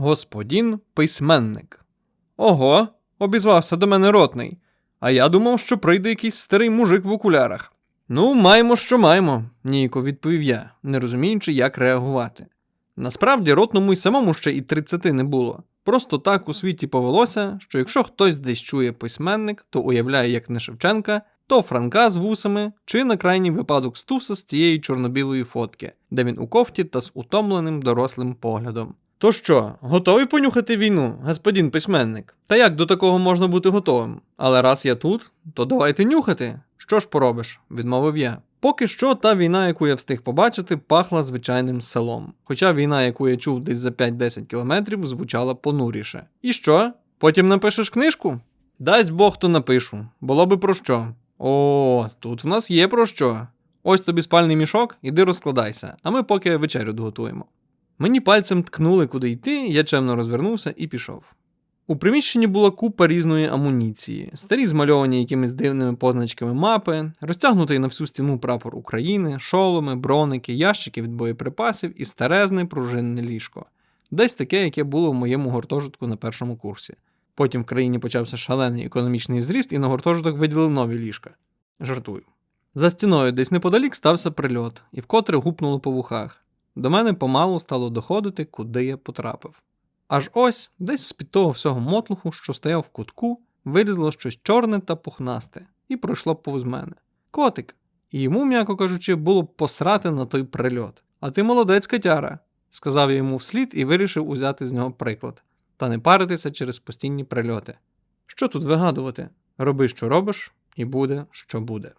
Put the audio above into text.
Господин письменник. Ого, обізвався до мене ротний. А я думав, що прийде якийсь старий мужик в окулярах. Ну, маємо, що маємо, ніяко відповів я, не розуміючи, як реагувати. Насправді, ротному й самому ще і 30 не було. Просто так у світі повелося, що якщо хтось десь чує письменник, то уявляє як не Шевченка, то Франка з вусами, чи на крайній випадок Стуса з тієї чорнобілої фотки, де він у кофті та з утомленим дорослим поглядом. То що, готовий понюхати війну, господин письменник? Та як до такого можна бути готовим? Але раз я тут, то давайте нюхати. Що ж поробиш, відмовив я. Поки що та війна, яку я встиг побачити, пахла звичайним селом. Хоча війна, яку я чув десь за 5-10 кілометрів, звучала понуріше. І що? Потім напишеш книжку? Дасть Бог, то напишу. Було би про що. О, тут в нас є про що. Ось тобі спальний мішок, іди розкладайся, а ми поки вечерю доготуємо. Мені пальцем ткнули, куди йти, я чемно розвернувся і пішов. У приміщенні була купа різної амуніції, старі змальовані якимись дивними позначками мапи, розтягнутий на всю стіну прапор України, шоломи, броники, ящики від боєприпасів і старезне пружинне ліжко. Десь таке, яке було в моєму гуртожитку на першому курсі. Потім в країні почався шалений економічний зріст, і на гуртожиток виділили нові ліжка. Жартую. За стіною десь неподалік стався прильот, і вкотре гупнуло по вухах. До мене помалу стало доходити, куди я потрапив. Аж ось, десь з-під того всього мотлуху, що стояв в кутку, вилізло щось чорне та пухнасте, і пройшло повз мене. Котик. І йому, м'яко кажучи, було б посрати на той прильот. А ти молодець, котяра, сказав я йому вслід і вирішив узяти з нього приклад, та не паритися через постійні прильоти. Що тут вигадувати? Роби, що робиш, і буде, що буде.